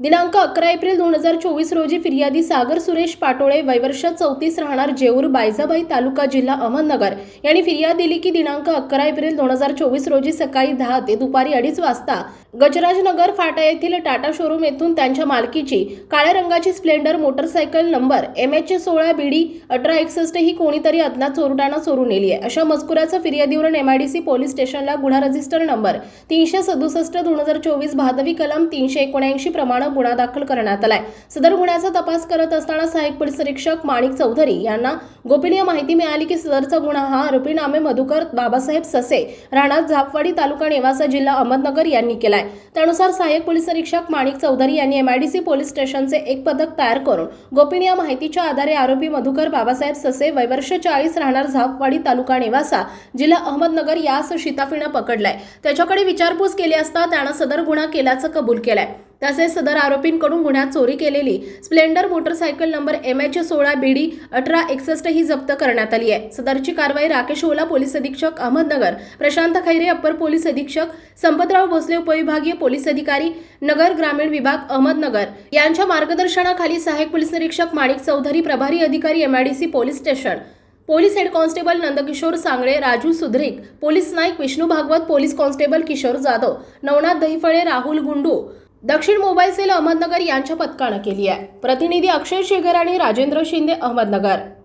दिनांक अकरा एप्रिल दोन हजार चोवीस रोजी फिर्यादी सागर सुरेश पाटोळे वैवर्ष चौतीस राहणार जेऊर बायजाबाई तालुका जिल्हा अहमदनगर यांनी फिर्याद दिली की दिनांक अकरा एप्रिल दोन हजार चोवीस रोजी सकाळी दहा ते दुपारी अडीच वाजता गजराजनगर फाटा येथील टाटा शोरूम येथून त्यांच्या मालकीची काळ्या रंगाची Splendor motorcycle number M H सोळा बीडी अठरा एकसष्ट ही कोणीतरी अज्ञात चोरट्यानं चोरून नेली आहे. अशा मजकुराचं फिर्यादीवरून एमआयडीसी पोलीस स्टेशनला गुन्हा रजिस्टर नंबर तीनशे सदुसष्ट दोन हजार चोवीस भादवी कलम तीनशे एकोणऐंशी प्रमाणे गुन्हा दाखल करण्यात आलाय. सदर गुन्ह्याचा तपास करत असताना सहाय्यक पोलीस निरीक्षक माणिक चौधरी यांना गोपनीय माहिती मिळाली की सदरचा गुन्हा हा आरोपी नामे मधुकर बाबासाहेब ससे राहणार झापवाडी तालुका नेवासा जिल्हा अहमदनगर यांनी केलाय. त्यानुसार सहाय्यक पोलीस निरीक्षक माणिक चौधरी यांनी एमआयडीसी पोलीस स्टेशनचे एक पदक तयार करून गोपनीय माहितीच्या आधारे आरोपी मधुकर बाबासाहेब ससे वयवर्ष चाळीस राहणार झापवाडी तालुका नेवासा जिल्हा अहमदनगर यास शिताफीनं पकडलाय. त्याच्याकडे विचारपूस केली असता त्यानं सदर गुन्हा केल्याचं कबूल केलाय. तसेच सदर आरोपींकडून गुन्ह्यात चोरी केलेली Splendor motorcycle number M H सोळा बीडी अठरा एकसष्ट ही जप्त करण्यात आली आहे. सदरची कारवाई राकेश ओला पोलीस अधीक्षक अहमदनगर प्रशांत खैरे अप्पर पोलीस अधीक्षक संपतराव भोसले उपविभागीय पोलीस अधिकारी नगर ग्रामीण विभाग अहमदनगर. यांच्या मार्गदर्शनाखाली सहाय्यक पोलीस निरीक्षक माणिक चौधरी प्रभारी अधिकारी MIDC police station. Police head constable Nandkishor Sangle Raju Sudhrik police naik Vishnu Bhagwat police constable Kishor Jadhav Navnath Dahiphale Rahul Gundu दक्षिण मोबाईल सेल अहमदनगर यांच्या पथकानं केली आहे. प्रतिनिधी अक्षय शेगर आणि राजेंद्र शिंदे अहमदनगर.